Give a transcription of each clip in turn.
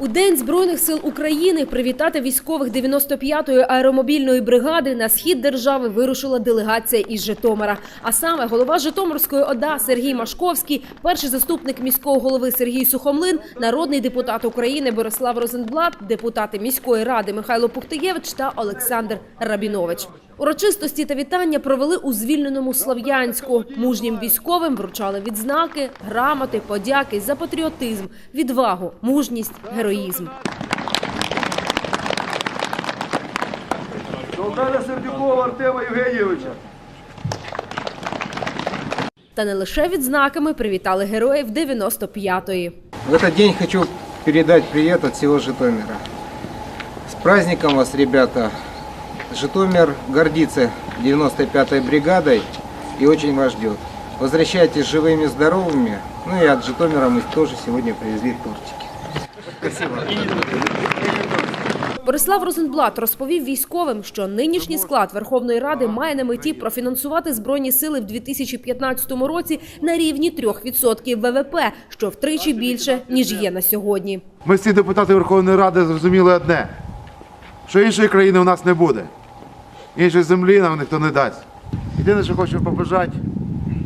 У День Збройних сил України привітати військових 95-ї аеромобільної бригади на схід держави вирушила делегація із Житомира. А саме голова Житомирської ОДА Сергій Машковський, перший заступник міського голови Сергій Сухомлин, народний депутат України Борислав Розенблат, депутати міської ради Михайло Пухтиєвич та Олександр Рабінович. Урочистості та вітання провели у звільненому Слов'янську. Мужнім військовим вручали відзнаки, грамоти, подяки за патріотизм, відвагу, мужність, героїзм. Солдата Сердюкова Артема Євгенійовича. Та не лише відзнаками привітали героїв 95-ї. В этот день хочу передать привет от всего Житомира. С праздником вас, ребята! Житомир гордится 95-й бригадой и очень вас ждет. Возвращайтесь живыми, здоровыми. Ну и от Житомира мы тоже сегодня привезли тортики. Борислав Розенблат розповів військовим, що нинішній склад Верховної Ради має на меті профінансувати збройні сили в 2015 році на рівні 3% ВВП, що втричі більше ніж є на сьогодні. Ми всі депутати Верховної Ради зрозуміли одне, що іншої країни у нас не буде. Іншої землі нам ніхто не дасть. Єдине, що хочу побажати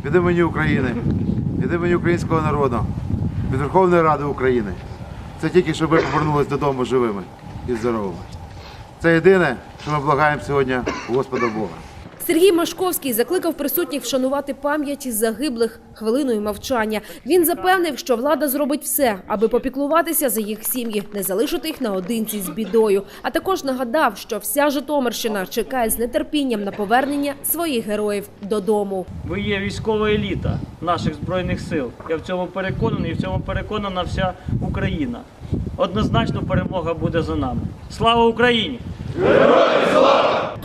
від імені України, від імені українського народу, від Верховної Ради України. Це тільки, щоб ми повернулися додому живими і здоровими. Це єдине, що ми благаємо сьогодні у Господа Бога. Сергій Машковський закликав присутніх вшанувати пам'яті загиблих хвилиною мовчання. Він запевнив, що влада зробить все, аби попіклуватися за їх сім'ї, не залишити їх наодинці з бідою. А також нагадав, що вся Житомирщина чекає з нетерпінням на повернення своїх героїв додому. Ви є військова еліта наших збройних сил. Я в цьому переконаний, і в цьому переконана вся Україна. Однозначно перемога буде за нами. Слава Україні!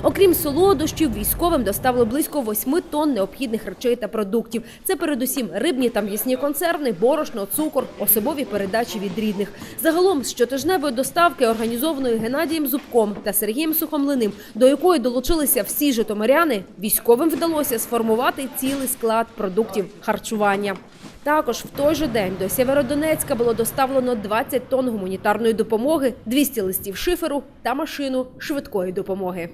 Окрім солодощів, військовим доставили близько 8 тонн необхідних речей та продуктів. Це передусім рибні та м'ясні консерви, борошно, цукор, особові передачі від рідних. Загалом з щотижневої доставки, організованої Геннадієм Зубком та Сергієм Сухомлиним, до якої долучилися всі житомиряни, військовим вдалося сформувати цілий склад продуктів харчування. Також в той же день до Сєвєродонецька було доставлено 20 тонн гуманітарної допомоги, 200 листів шиферу та машину швидкої допомоги.